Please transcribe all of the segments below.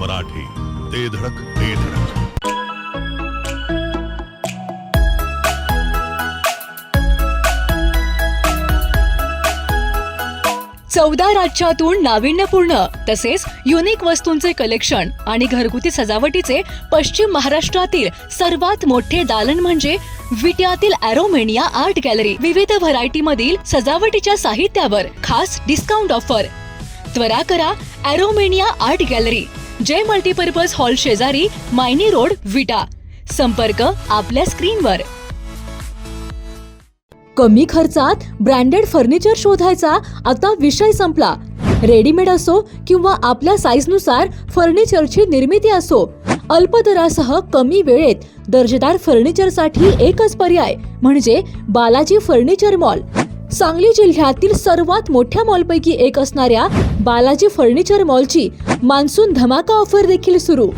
मराठी. ते धडक ते धडक. चौदा राज्यातून नाविन्यपूर्ण तसेच युनिक वस्तूंचे कलेक्शन आणि घरगुती सजावटीचे पश्चिम महाराष्ट्रातील सर्वात मोठे दालन म्हणजे विट्यातील अॅरोमेनिया आर्ट गॅलरी विविध व्हरायटी मधील सजावटीच्या साहित्यावर खास डिस्काउंट ऑफर त्वरा करा अॅरोमेनिया आर्ट गॅलरी जे मल्टीपर्पज हॉल शेजारी मायनी रोड विटा. संपर्क आपल्या स्क्रीनवर. कमी खर्चात ब्रँडेड फर्निचर शोधायचा आता विषय संपला. रेडीमेड असो किंवा आपल्या साईजनुसार फर्निचरची निर्मिती असो अल्प दरासह कमी वेळेत दर्जेदार फर्निचरसाठी एकच पर्याय म्हणजे बालाजी फर्निचर मॉल. सांगली जिल्ह्यातील सर्वात मोठ्या मॉलपैकी एक असणाऱ्या बालाजी फर्निचर मॉलची मान्सून धमाका ऑफर देखील सुरू.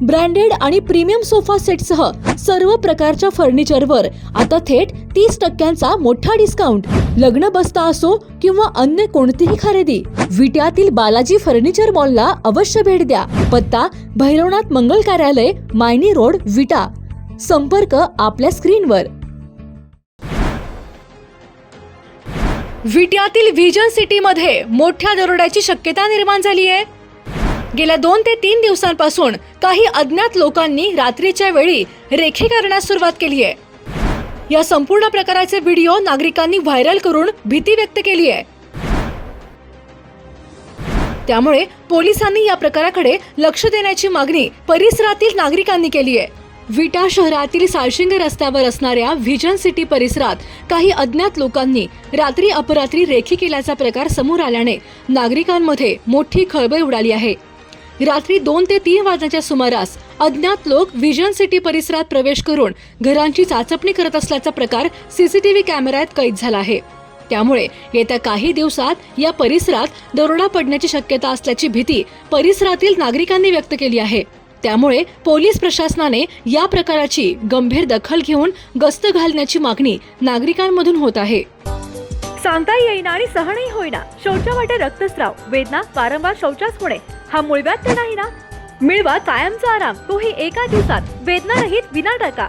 ब्रँडेड आणि प्रीमियम सोफा सेटसह सर्व प्रकारच्या फर्निचरवर आता थेट तीस टक्क्यांचा मोठा डिस्काउंट. लग्न बसता असो किंवा अन्य कोणतीही खरेदी विट्यातील बालाजी फर्निचर मॉलला अवश्य भेट द्या. पत्ता भैरवनाथ मंगल कार्यालय मायनी रोड विटा. संपर्क आपल्या स्क्रीनवर. विट्यातील व्हिजन सिटीमध्ये मोठ्या दरोड्याची शक्यता निर्माण झाली आहे. गेल्या दोन ते तीन दिवसांपासून काही अज्ञात लोकांनी रात्रीच्या वेळी रेखी करण्यास सुरुवात केली आहे. या संपूर्ण प्रकाराचे व्हिडिओ नागरिकांनी व्हायरल करून भीती व्यक्त केली आहे. त्यामुळे पोलिसांनी या प्रकाराकडे लक्ष देण्याची मागणी परिसरातील नागरिकांनी केली आहे. विटा शहरातील साळशिंग रस्त्यावर असणाऱ्या व्हिजन सिटी परिसरात काही अज्ञात लोकांनी रात्री अपरात्री रेखी केल्याचा प्रकार समोर आल्याने नागरिकांमध्ये मोठी खळबळ उडाली आहे. रात्री दोन ते तीन वाजण्याच्या सुमारास अज्ञात लोक व्हिजन सिटी परिसरात प्रवेश करून घरांची चाचपणी करत असल्याचा प्रकार सीसीटीव्ही कॅमेऱ्यात कैद झाला आहे. त्यामुळे येत्या काही दिवसात या परिसरात दरोडा पडण्याची शक्यता असल्याची भीती परिसरातील नागरिकांनी व्यक्त केली आहे. त्यामुळे पोलीस प्रशासनाने या प्रकाराची गंभीर दखल घेऊन गस्त घालण्याची मागणी नागरिकांमधून होत आहे. सांगता येईना आणि सहनही होईना. शौचा वाटे रक्तस्राव. वेदना वारंवार शौचास होणे. हा मुळव्यात तर नाही ना? मिळवा कायमचा आराम. तोही एका दिवसात. वेदना रहित विना टाका